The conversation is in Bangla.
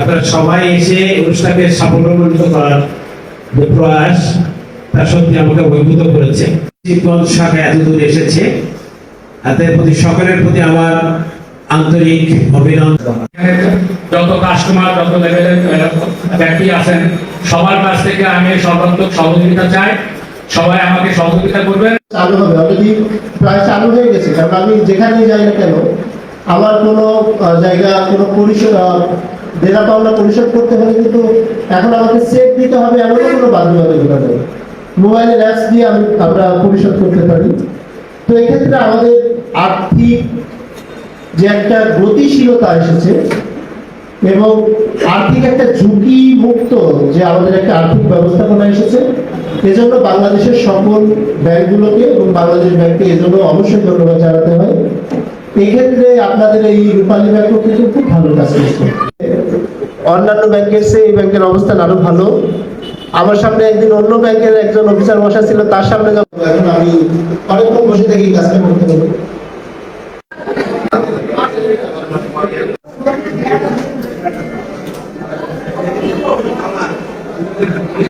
আপনারা সবাই এসে অনুষ্ঠানকে সাফল্যমণ্ডিত করার প্রয়াস, তা সত্যি আমাকে অভিভূত করেছে। জীবগঞ্জ শাখা এতদূর এসেছে তাদের প্রতি সকলের প্রতি আমার আন্তরিক অভিনন্দন। যত কাস্টমার, যত লেভেলের ব্যক্তি আছেন, সবার কাছ থেকে আমি সর্বাত্মক সহযোগিতা চাই। সবাই আমাকে সহযোগিতা করবেন। চালু হবে অলরেডি প্রায় চালু হয়ে গেছে, কারণ আমি যাই না কেন, আমার জায়গা দেনা পাওনা পরিশোধ করতে হলে কিন্তু এখন আমাকে দিতে হবে, এমনও কোনো বাধ্যবাধকতা নেই। মোবাইলের অ্যাপস দিয়ে আমি, আমরা পরিশোধ করতে পারি। তো এক্ষেত্রে আমাদের আর্থিক যে একটা গতিশীলতা এসেছে এবং আর্থিক একটা ঝুঁকি মুক্ত যে আমাদের একটা আর্থিক ব্যবস্থাপনা এসেছে, এজন্য বাংলাদেশের সকল ব্যাংকগুলোকে এবং বাংলাদেশ ব্যাংককে এজন্য অবশ্যই ধন্যবাদ জানাতে হয়। এক্ষেত্রে আপনাদের এই রূপালী ব্যাংকও কিন্তু খুব ভালো কাজ করছে। অন্যান্য ব্যাংকের চেয়ে এই ব্যাংকের অবস্থান আরও ভালো। আমার সামনে একদিন অন্য ব্যাংকের একজন অফিসার বসা ছিল, তার সামনে যখন এখন আমি অনেকক্ষণ বসে থেকে এই কাজটা করতে পারব। 我看看。